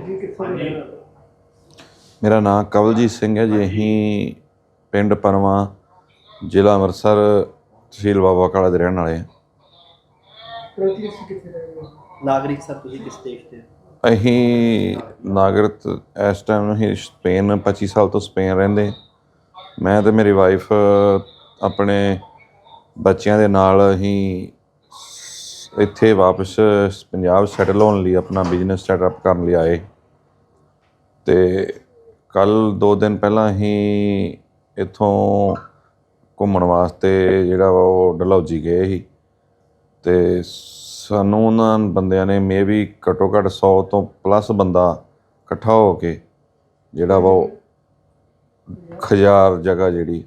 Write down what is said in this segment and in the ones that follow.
ਜੀ ਕਿੱਥੋਂ ਦੇ ਰਹਿਣ ਵਾਲੇ? ਮੇਰਾ ਨਾਮ ਕਵਲਜੀਤ ਸਿੰਘ ਹੈ ਜੀ। ਅਸੀਂ ਪਿੰਡ ਪਰਵਾ ਜ਼ਿਲ੍ਹਾ ਅੰਮ੍ਰਿਤਸਰ ਤਹਿਸੀਲ ਬਾਬਾ ਕਾਲਾ ਦੇ ਰਹਿਣ ਵਾਲੇ ਹਾਂ। ਪ੍ਰਤੀ ਤੁਸੀਂ ਕਿੱਥੇ ਰਹਿ ਰਹੇ ਨਾਗਰਿਕ ਸਰ ਤੁਸੀਂ ਕਿਸ ਦੇਸ਼ ਦੇ ਅਸੀਂ ਨਾਗਰਿਕ ਇਸ ਟਾਈਮ ਅਸੀਂ ਸਪੇਨ 25 ਸਾਲ ਤੋਂ ਸਪੇਨ ਰਹਿੰਦੇ ਮੈਂ ਤੇ ਮੇਰੀ ਵਾਈਫ ਆਪਣੇ ਬੱਚਿਆਂ ਦੇ ਨਾਲ ਅਸੀਂ ਇੱਥੇ ਵਾਪਸ ਪੰਜਾਬ ਸੈਟਲ ਹੋਣ ਲਈ ਆਪਣਾ ਬਿਜ਼ਨਸ ਸੈਟਅਪ ਕਰਨ ਲਈ ਆਏ। ਤੇ ਕੱਲ 2 ਦਿਨ ਪਹਿਲਾਂ ਅਸੀਂ ਇੱਥੋਂ ਘੁੰਮਣ ਵਾਸਤੇ ਜਿਹੜਾ ਵਾ ਉਹ ਡਲਹੌਜੀ ਗਏ ਸੀ। ਤੇ ਸਾਨੂੰ ਉਹਨਾਂ ਬੰਦਿਆਂ ਨੇ ਮੇ ਵੀ ਘੱਟੋ ਘੱਟ 100 ਤੋਂ ਪਲੱਸ ਬੰਦਾ ਇਕੱਠਾ ਹੋ ਕੇ ਜਿਹੜਾ ਵਾ ਉਹ ਖਜਾਰ ਜਗ੍ਹਾ ਜਿਹੜੀ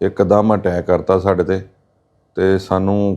ਇੱਕਦਮ ਅਟੈਕ ਕਰਤਾ ਸਾਡੇ ਤੇ। ਤੇ ਸਾਨੂੰ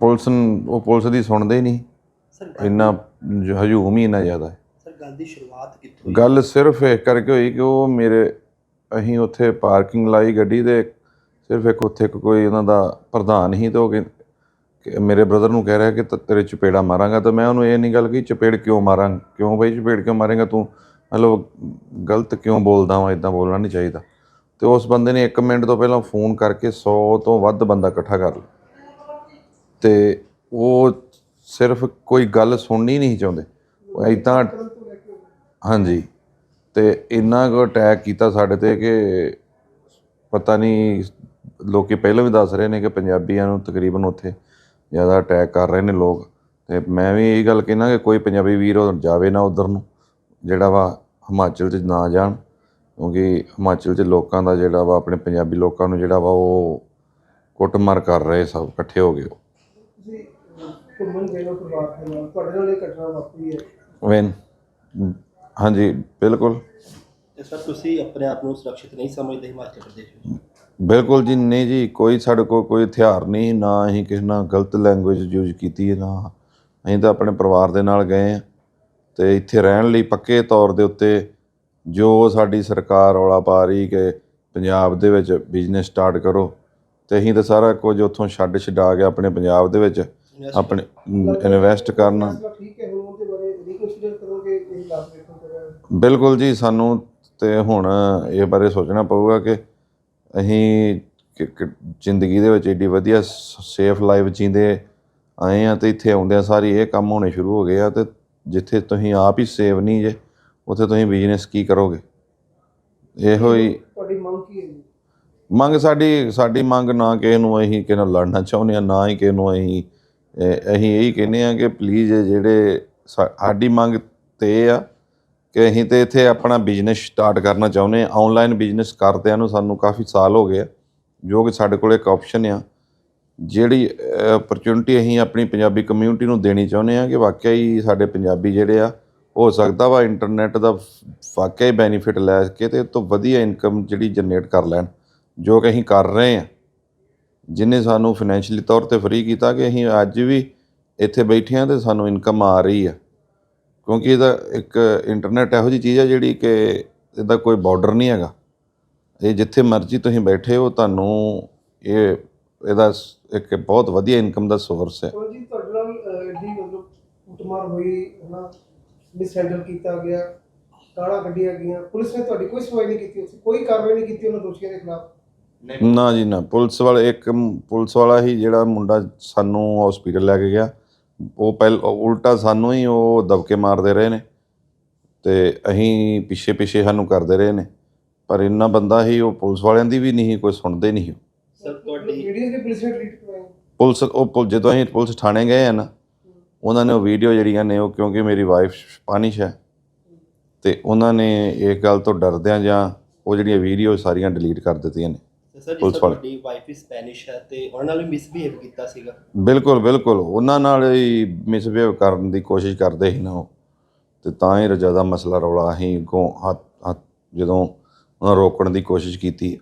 ਪੁਲਿਸ ਨੂੰ- ਉਹ ਪੁਲਿਸ ਦੀ ਸੁਣਦੇ ਹੀ ਨਹੀਂ। ਸਰ ਗੱਲ- ਇੰਨਾ ਜ- ਹਜੂਮ ਹੀ ਇੰਨਾ ਜ਼ਿਆਦਾ ਹੈ। ਸਰ ਗੱਲ ਦੀ ਸ਼ੁਰੂਆਤ ਕਿੱਥੋਂ ਹੋਈ? ਗੱਲ ਸਿਰਫ ਇਹ ਕਰਕੇ ਹੋਈ ਕਿ ਉਹ ਮੇਰੇ ਅਸੀਂ ਉੱਥੇ ਪਾਰਕਿੰਗ ਲਾਈ ਗੱਡੀ ਦੇ ਸਿਰਫ ਇੱਕ ਉੱਥੇ ਇੱਕ ਕੋਈ ਉਹਨਾਂ ਦਾ ਪ੍ਰਧਾਨ ਹੀ ਤੇ ਉਹ ਕਹਿ- ਕਿ ਮੇਰੇ ਬ੍ਰਦਰ ਨੂੰ ਕਹਿ ਰਿਹਾ ਕਿ ਤ- ਤੇਰੇ ਚਪੇੜਾ ਮਾਰਾਂਗਾ ਤਾਂ ਮੈਂ ਉਹਨੂੰ ਇਹ ਨਹੀਂ ਗੱਲ ਕਹੀ ਚਪੇੜ ਕਿਉਂ ਮਾਰਾਂ ਕਿਉਂ ਬਈ ਚਪੇੜ ਕਿਉਂ ਮਾਰੇਗਾ ਤੂੰ? ਮਤਲਬ ਗਲਤ ਕਿਉਂ ਬੋਲਦਾ ਵਾਂ ਇਦਾਂ ਬੋਲਣਾ ਨਹੀਂ ਚਾਹੀਦਾ। ਤੇ ਉਸ ਬੰਦੇ ਨੇ 1 ਮਿੰਟ ਤੋਂ ਪਹਿਲਾਂ ਫੋਨ ਕਰਕੇ 100 ਤੋਂ ਵੱਧ ਬੰਦਾ ਇਕੱਠਾ ਕਰ ਲਿਆ। ਤੇ ਉਹ ਸਿਰਫ ਕੋਈ ਗੱਲ ਸੁਣਨੀ ਨਹੀਂ ਚਾਹੁੰਦੇ। ਉਹ ਇਦਾਂ ਹਾਂਜੀ, ਤੇ ਇੰਨਾ ਕੁ ਅਟੈਕ ਕੀਤਾ ਸਾਡੇ ਤੇ ਕਿ ਪਤਾ ਨਹੀਂ, ਲੋਕੀ ਪਹਿਲਾਂ ਵੀ ਦੱਸ ਰਹੇ ਨੇ ਕਿ ਪੰਜਾਬੀਆਂ ਨੂੰ ਤਕਰੀਬਨ ਉੱਥੇ ਜ਼ਿਆਦਾ ਅਟੈਕ ਕਰ ਰਹੇ ਨੇ ਲੋਕ। ਤੇ ਮੈਂ ਵੀ ਇਹੀ ਗੱਲ ਕਹਿਣਾ ਕਿ ਕੋਈ ਪੰਜਾਬੀ ਵੀਰ ਉਹ ਜਾਵੇ ਨਾ ਉਧਰ ਨੂੰ, ਜਿਹੜਾ ਵਾ ਹਿਮਾਚਲ 'ਚ ਨਾ ਜਾਣ, ਕਿਉਂਕਿ ਹਿਮਾਚਲ 'ਚ ਲੋਕਾਂ ਦਾ ਜਿਹੜਾ ਵਾ, ਆਪਣੇ ਪੰਜਾਬੀ ਲੋਕਾਂ ਨੂੰ ਜਿਹੜਾ ਵਾ ਉਹ ਕੁੱਟਮਾਰ ਕਰ ਰਹੇ ਸਭ, ਇਕੱਠੇ ਹੋ ਗਏ ਤੁਸੀਂ ਅਹ, ਘੁੰਮਣ ਗਏ ਹੋ ਪਰਿਵਾਰ ਦੇ ਨਾਲ ਤੁਹਾਡੇ ਨਾਲ ਇਹ ਘਟਨਾ ਵਾਪਰੀ ਹੈ। ਵੈਨ ਹਾਂਜੀ ਬਿਲਕੁਲ। ਤੇ ਸਰ ਤੁਸੀਂ ਆਪਣੇ ਆਪ ਨੂੰ ਸੁਰੱਖਿਅਤ ਨਹੀਂ ਸਮਝਦੇ ਹਿਮਾਚਲ ਪ੍ਰਦੇਸ਼ ਵਿੱਚ? ਬਿਲਕੁਲ ਜੀ ਨਹੀਂ ਜੀ ਕੋਈ ਸਾਡੇ ਕੋਲ ਕੋਈ ਹਥਿਆਰ ਨਹੀਂ ਨਾ ਅਸੀਂ ਕਿਸੇ ਨਾਲ ਗਲਤ ਲੈਂਗੁਏਜ ਯੂਜ਼ ਕੀਤੀ ਹੈ ਨਾ ਅਸੀਂ ਤਾਂ ਆਪਣੇ ਪਰਿਵਾਰ ਦੇ ਨਾਲ ਗਏ ਆ ਤੇ ਇੱਥੇ ਰਹਿਣ ਲਈ ਪੱਕੇ ਤੌਰ ਦੇ ਉੱਤੇ ਜੋ ਸਾਡੀ ਸਰਕਾਰ ਰੌਲਾ ਪਾ ਰਹੀ ਕਿ ਪੰਜਾਬ ਦੇ ਵਿੱਚ ਬਿਜ਼ਨਸ ਸਟਾਰਟ ਕਰੋ। ਤੇ ਅਸੀਂ ਤਾਂ ਸਾਰਾ ਕੁਝ ਉੱਥੋਂ ਛੱਡ ਛਡਾ ਕੇ ਆਪਣੇ ਪੰਜਾਬ ਦੇ ਵਿੱਚ ਆਪਣੇ ਇਨਵੈਸਟ ਕਰਨਾ। ਫੈਸਲਾ ਠੀਕ ਹੈ ਹੁਣ ਉਹਦੇ ਬਾਰੇ ਰੀਕਨਸੀਡਰ ਕਰੋਗੇ ਇਹ ਲਾਭ ਵੇਖਣ ਤੋਂ ਬਿਲਕੁਲ ਜੀ ਸਾਨੂੰ ਤੇ ਹੁਣ ਇਹ ਬਾਰੇ ਸੋਚਣਾ ਪਊਗਾ ਕਿ ਅਸੀਂ ਜ਼ਿੰਦਗੀ ਦੇ ਵਿੱਚ ਏਡੀ ਵਧੀਆ ਸੇਫ ਲਾਈਫ ਜੀਂਦੇ ਆਏ ਆ ਤੇ ਇੱਥੇ ਆਉਂਦਿਆਂ ਸਾਰੀ ਇਹ ਕੰਮ ਹੋਣੇ ਸ਼ੁਰੂ ਹੋ ਗਏ ਆ ਤੇ ਜਿੱਥੇ ਤੁਸੀਂ ਆਪ ਹੀ ਸੇਵ ਨਹੀਂ ਜੇ ਉੱਥੇ ਤੁਸੀਂ ਬਿਜ਼ਨਸ ਕੀ ਕਰੋਗੇ? ਇਹੋ ਹੀ ਤੁਹਾਡੀ ਮੰਗ ਕੀ ਹੈ ਮੰਗ ਸਾਡੀ ਸਾਡੀ ਮੰਗ ਨਾ ਕਿਸੇ ਨੂੰ ਅਸੀਂ ਕਿਸੇ ਨਾਲ ਲੜਨਾ ਚਾਹੁੰਦੇ ਆ ਨਾ ਹੀ ਕਿਸੇ ਨੂੰ ਅਸੀਂ ਅਸੀਂ ਇਹੀ ਕਹਿੰਦੇ ਆ ਕਿ ਪਲੀਜ਼ ਜਿਹੜੇ ਸਾ- ਸਾਡੀ ਮੰਗ ਤੇ ਇਹ ਆ ਕਿ ਅਸੀਂ ਤੇ ਇੱਥੇ ਆਪਣਾ ਬਿਜ਼ਨਸ ਸਟਾਰਟ ਕਰਨਾ ਚਾਹੁੰਦੇ ਆ ਆਨਲਾਈਨ ਬਿਜ਼ਨਸ ਕਰਦਿਆਂ ਨੂੰ ਸਾਨੂੰ ਕਾਫੀ ਸਾਲ ਹੋ ਗਏ ਆ, ਜੋ ਕਿ ਸਾਡੇ ਕੋਲ ਇੱਕ ਆਪਸ਼ਨ ਆ। ਜਿਹੜੀ ਓਪਰਚੁਨਿਟੀ ਅਸੀਂ ਆਪਣੀ ਪੰਜਾਬੀ ਕਮਿਊਨਿਟੀ ਨੂੰ ਦੇਣੀ ਚਾਹੁੰਦੇ ਆ ਕਿ ਵਾਕਿਆ ਹੀ ਸਾਡੇ ਪੰਜਾਬੀ ਜਿਹੜੇ ਆ, ਹੋ ਸਕਦਾ ਵਾ ਇੰਟਰਨੈਟ ਦਾ ਵਾਕਿਆ ਹੀ ਬੈਨੀਫਿਟ ਲੈ ਕੇ ਤੇ ਇਹ ਤੋਂ ਵਧੀਆ ਇਨਕਮ ਜਿਹੜੀ ਜਨਰੇਟ ਕਰ ਲੈਣ। ਜੋ ਕਿ ਅਸੀਂ ਕਰ ਰਹੇ ਹਾਂ, ਜਿਨੇ ਸਾਨੂੰ ਫਾਈਨੈਂਸ਼ੀਅਲੀ ਤੌਰ ਤੇ ਫਰੀ ਕੀਤਾ ਕਿ ਅਸੀਂ ਅੱਜ ਵੀ ਇੱਥੇ ਬੈਠੇ ਹਾਂ ਤੇ ਸਾਨੂੰ ਇਨਕਮ ਆ ਰਹੀ ਆ। ਕਿਉਂਕਿ ਇਹਦਾ ਇੱਕ ਇੰਟਰਨੈਟ ਇਹੋ ਜਿਹੀ ਚੀਜ਼ ਹੈ ਜਿਹੜੀ ਕਿ ਇਹਦਾ ਕੋਈ ਬਾਰਡਰ ਨਹੀਂ ਹੈਗਾ। ਇਹ ਜਿੱਥੇ ਮਰਜ਼ੀ ਤੁਸੀਂ ਬੈਠੇ ਹੋ, ਤੁਹਾਨੂੰ ਇਹ, ਇਹਦਾ ਇੱਕ ਬਹੁਤ ਵਧੀਆ ਇਨਕਮ ਦਾ ਸੋਰਸ ਹੈ। ਜੀ ਤੁਹਾਡੇ ਨਾਲ ਐਡੀ ਮਤਲਬ ਕੁੱਟਮਾਰ ਹੋਈ, ਹਨਾ? ਮਿਸਹੈਂਡਲ ਕੀਤਾ ਗਿਆ, ਗਾਲਾਂ ਕੱਢੀਆਂ ਗਈਆਂ। ਪੁਲਿਸ ਨੇ ਤੁਹਾਡੀ ਕੋਈ ਸੁਣਵਾਈ ਨਹੀਂ ਕੀਤੀ। ਕੋਈ ਕਾਰਵਾਈ ਨਹੀਂ ਕੀਤੀ ਉਹਨਾਂ ਦੋਸ਼ੀਆਂ ਦੇ ਖਿਲਾਫ। ਨਾ ਜੀ ਨਾ। ਪੁਲਿਸ ਵਾਲੇ ਇੱਕ ਪੁਲਿਸ ਵਾਲਾ ਹੀ ਜਿਹੜਾ ਮੁੰਡਾ ਸਾਨੂੰ ਹਸਪੀਟਲ ਲੈ ਕੇ ਗਿਆ ਉਹ ਪਹਿਲ ਉਲਟਾ ਸਾਨੂੰ ਹੀ ਉਹ ਦਬਕੇ ਮਾਰਦੇ ਰਹੇ ਨੇ ਤੇ ਅਸੀਂ ਪਿੱਛੇ ਪਿੱਛੇ ਸਾਨੂੰ ਕਰਦੇ ਰਹੇ ਨੇ। ਪਰ ਇੰਨਾ ਬੰਦਾ ਹੀ ਉਹ ਪੁਲਿਸ ਵਾਲਿਆਂ ਦੀ ਵੀ ਨਹੀਂ ਕੋਈ ਸੁਣਦੇ ਨਹੀਂ ਸਰ ਤੁਹਾਡੀ ਪੁਲਿਸ ਨੇ ਡਿਲੀਟ ਕਰਵਾਏ। ਪੁਲਿਸ ਉਹ ਪੁਲ- ਜਦੋਂ ਅਸੀਂ ਪੁਲਿਸ ਥਾਣੇ ਗਏ ਆ ਨਾ ਉਹਨਾਂ ਨੇ ਉਹ ਵੀਡੀਓ ਜਿਹੜੀਆਂ ਨੇ ਉਹ ਕਿਉਂਕਿ ਮੇਰੀ ਵਾਈਫ ਸਪੈਨਿਸ਼ ਹੈ ਤੇ ਉਹਨਾਂ ਨੇ ਇਹ ਗੱਲ ਤੋਂ ਡਰਦਿਆਂ ਜਾਂ ਉਹ ਜਿਹੜੀਆਂ ਵੀਡੀਓ ਸਾਰੀਆਂ ਡਿਲੀਟ ਕਰ ਦਿੱਤੀਆਂ ਨੇ। ਸਰ ਪੁਲਿਸ ਵਾਲੇ। ਤੁਹਾਡੀ ਵਾਈਫ ਹੀ ਸਪੈਨਿਸ਼ ਹੈ ਤੇ ਉਹਨਾਂ ਨਾਲ ਵੀ ਮਿਸਬੀਹੇਵ ਕੀਤਾ ਸੀਗਾ। ਬਿਲਕੁਲ ਬਿਲਕੁਲ। ਉਹਨਾਂ ਨਾਲ ਹੀ ਮਿਸਬਿਹੇਵ ਕਰਨ ਦੀ ਕੋਸ਼ਿਸ਼ ਕਰਦੇ ਸੀ ਨਾ ਉਹ। ਤੇ ਤਾਂ ਹੀ ਜ਼ਿਆਦਾ ਮਸਲਾ ਰੌਲਾ ਅਸੀਂ ਅੱਗੋਂ ਹੱਥ ਹੱਥ ਜਦੋਂ ਉਹਨਾਂ ਰੋਕਣ ਦੀ ਕੋਸ਼ਿਸ਼ ਕੀਤੀ।